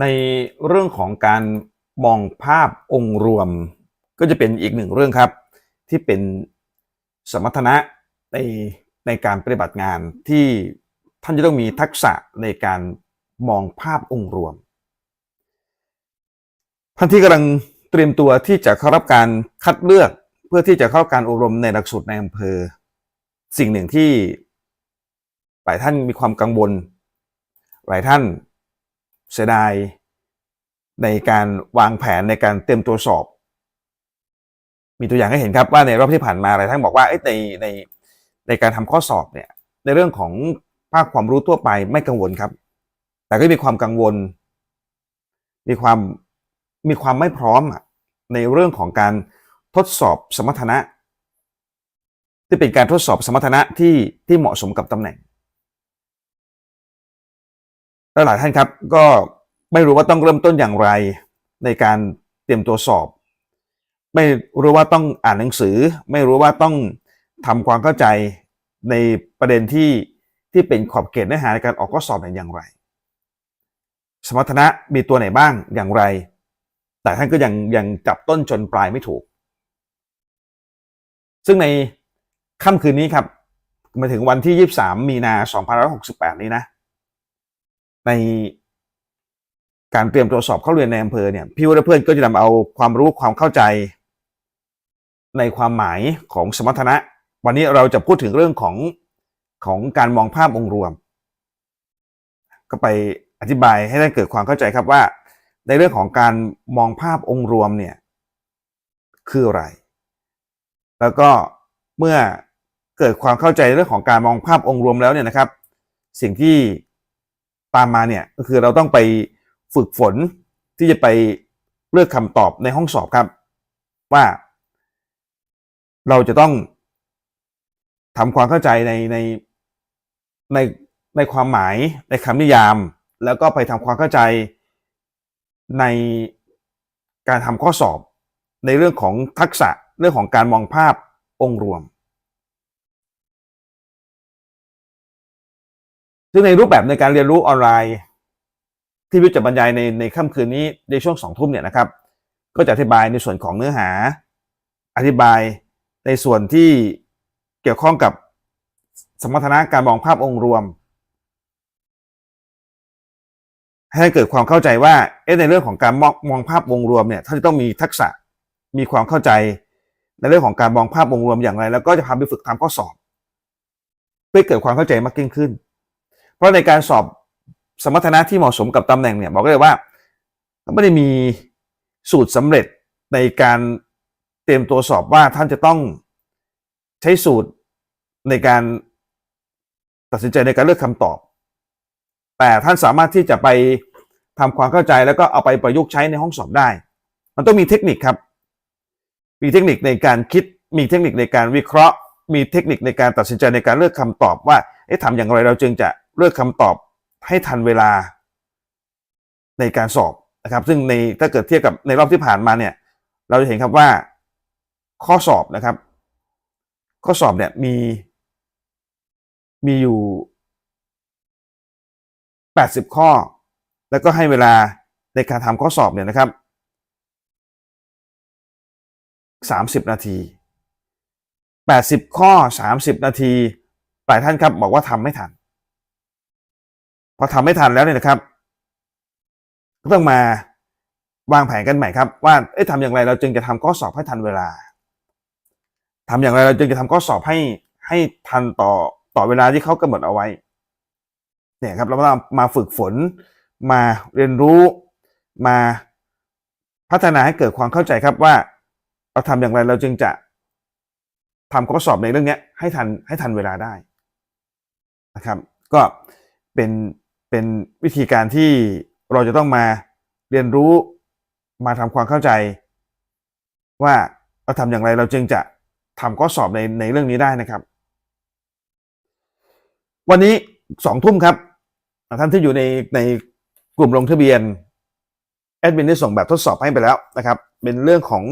ในเรื่องของการมองภาพองค์รวม ก็จะเป็นอีกหนึ่งเรื่องครับ ที่เป็นสมรรถนะในในการปฏิบัติงานที่ท่านจะต้องมีทักษะในการมองภาพองค์รวม ท่านที่กำลังเตรียมตัวที่จะเข้ารับการคัดเลือกเพื่อที่จะเข้าการอบรมในหลักสูตรในอำเภอ สิ่งหนึ่งที่หลายท่านมีความกังวล หลายท่าน เสียดายในการวางแผนในการเตรียมตัวสอบ มีตัวอย่างให้เห็นครับว่าในรอบที่ผ่านมาหลายท่านบอกว่าในในในการทำข้อสอบเนี่ยในเรื่องของภาคความรู้ทั่วไปไม่กังวลครับ แต่ก็มีความกังวล มีความมีความไม่พร้อมอะในเรื่องของการทดสอบสมรรถนะ ที่เป็นการทดสอบสมรรถนะที่ที่เหมาะสมกับตำแหน่ง และหลายท่านครับก็ไม่รู้ว่าต้องเริ่มต้นอย่างไรในการเตรียมตัวสอบ ไม่รู้ว่าต้องอ่านหนังสือ ไม่รู้ว่าต้องทำความเข้าใจในประเด็นที่ที่เป็นขอบเขตเนื้อหาในการออกข้อสอบอย่างไร สมรรถนะมีตัวไหนบ้างอย่างไร แต่ท่านก็ยังยังจับต้นจนปลายไม่ถูก ซึ่งในค่ำคืนนี้ครับมาถึงวันที่ 23 มีนา 2568 นี้นะ ในการเตรียมตัวสอบเข้าเรียนในอำเภอเนี่ยพี่วรเพื่อนก็จะนำเอาความรู้ความเข้าใจ ในความหมายของสมรรถนะ วันนี้เราจะพูดถึงเรื่องของของการมองภาพองค์รวม ก็ไปอธิบายให้ได้เกิดความเข้าใจครับว่า ในเรื่องของการมองภาพองค์รวมเนี่ยคืออะไร แล้วก็เมื่อเกิดความเข้าใจเรื่องของการมองภาพองค์รวมแล้วเนี่ยนะครับ สิ่งที่ ตามมาเนี่ยก็คือเราต้องไปฝึกฝนที่จะไปเลือกคำตอบในห้องสอบครับ ว่าเราจะต้องทำความเข้าใจในในในในความหมายในคำนิยาม แล้วก็ไปทำความเข้าใจในการทำข้อสอบ ในเรื่องของทักษะเรื่องของการมองภาพองค์รวม ซึ่งในรูปแบบในการเรียนรู้ออนไลน์ ที่วิวจะบรรยายในในค่ำคืนนี้ในช่วงสองทุ่มเนี่ยนะครับ ก็จะอธิบายในส่วนของเนื้อหา อธิบายในส่วนที่เกี่ยวข้องกับสมรรถนะการมองภาพองค์รวม ให้เกิดความเข้าใจว่าเอ๊ะในเรื่องของการมองมองภาพองค์รวมเนี่ยท่านจะต้องมีทักษะมีความเข้าใจในเรื่องของการมองภาพองค์รวมอย่างไร แล้วก็จะพาไปฝึกทำข้อสอบ เพื่อเกิดความเข้าใจมากยิ่งขึ้น ราะในการสอบสมรรถนะที่เหมาะสมกับตำแหน่งเนี่ยบอกเลยว่าไม่ได้มีสูตรสำเร็จในการเตรียมตัวสอบว่าท่านจะต้องใช้สูตรในการตัดสินใจในการเลือกคำตอบ แต่ท่านสามารถที่จะไปทำความเข้าใจแล้วก็เอาไปประยุกต์ใช้ในห้องสอบได้ มันต้องมีเทคนิคครับ มีเทคนิคในการคิด มีเทคนิคในการวิเคราะห์ มีเทคนิคในการตัดสินใจในการเลือกคำตอบว่า เอ๊ะทำอย่างไรเราจึงจะ เลือกคำตอบให้ทันเวลาในการสอบนะครับ ซึ่งในถ้าเกิดเทียบกับในรอบที่ผ่านมาเนี่ย เราจะเห็นครับว่าข้อสอบนะครับ ข้อสอบเนี่ยมี มีอยู่ 80 ข้อ แล้วก็ให้เวลาในการทำข้อสอบเนี่ยนะครับ 30 นาที 80 ข้อ 30 นาที หลายท่านครับบอกว่าทำไม่ทัน พอทำไม่ทันแล้วเนี่ยนะครับ ก็ต้องมาวางแผนกันใหม่ครับ ว่าเอ๊ะทำอย่างไรเราจึงจะทำข้อสอบให้ทันเวลาทำอย่างไรเราจึงจะทำข้อสอบให้ให้ทันต่อต่อเวลาที่เขากำหนดเอาไว้ เนี่ยครับเราก็มาฝึกฝน มาเรียนรู้มาพัฒนาให้เกิดความเข้าใจครับว่าเราทำอย่างไรเราจึงจะทำข้อสอบในเรื่องนี้ให้ทันให้ทันเวลาได้นะครับ ก็เป็น เป็นวิธีการที่เราจะต้องมาเรียนรู้มาทำความเข้าใจ ว่าเราทำอย่างไรเราจึงจะทำข้อสอบในในเรื่องนี้ได้นะครับ วันนี้สองทุ่มครับท่านที่อยู่ในในกลุ่มลงทะเบียนแอดมินได้ส่งแบบทดสอบให้ไปแล้วนะครับ เป็นเรื่องของ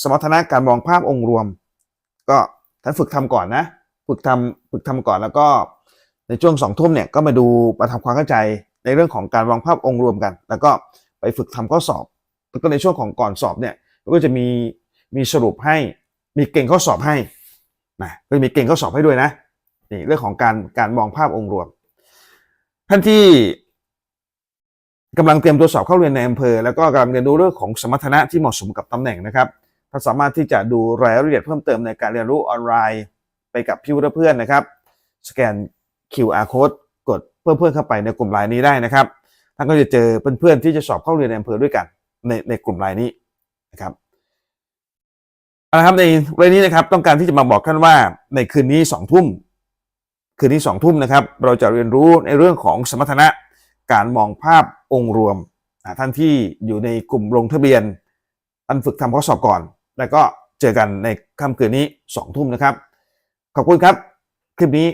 สมรรถนะการมองภาพองค์รวม ก็ท่านฝึกทำก่อนนะ ฝึกทำฝึกทำก่อนแล้วก็ ในช่วงสองทุ่มเนี่ยก็มาดูมาทำความเข้าใจในเรื่องของการวางภาพองค์รวมกัน แล้วก็ไปฝึกทำข้อสอบ แล้วก็ในช่วงของก่อนสอบเนี่ยก็จะมีมีสรุปให้มีเก่งข้อสอบให้นะก็มีเก่งข้อสอบให้ด้วยนะนี่เรื่องของการการมองภาพองค์รวม ท่านที่กำลังเตรียมตัวสอบเข้าเรียนในอำเภอ แล้วก็กำลังเรียนรู้เรื่องของสมรรถนะที่เหมาะสมกับตำแหน่งนะครับท่านสามารถที่จะดูรายละเอียดเพิ่มเติมในการเรียนรู้ออนไลน์ ไปกับพี่วุฒิเพื่อนนะครับ สแกน QR code กดเพิ่มเพื่อนเข้าไปในกลุ่มไลน์นี้ได้นะครับท่านก็จะเจอเพื่อนๆที่จะสอบเข้าเรียนในอำเภอด้วยกันในในกลุ่มไลน์นี้นะครับเอาละครับในเรื่องนี้นะครับ ต้องการที่จะมาบอกท่านว่าในคืนนี้สองทุ่มคืนนี้สองทุ่มนะครับ เราจะเรียนรู้ในเรื่องของสมรรถนะการมองภาพองค์รวมท่านที่อยู่ในกลุ่มลงทะเบียนท่านฝึกทำข้อสอบก่อน แล้วก็เจอกันในค่ำคืนนี้สองทุ่มนะครับ ขอบคุณครับ คลิปนี้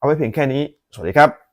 เอาไว้เพียงแค่นี้ สวัสดีครับ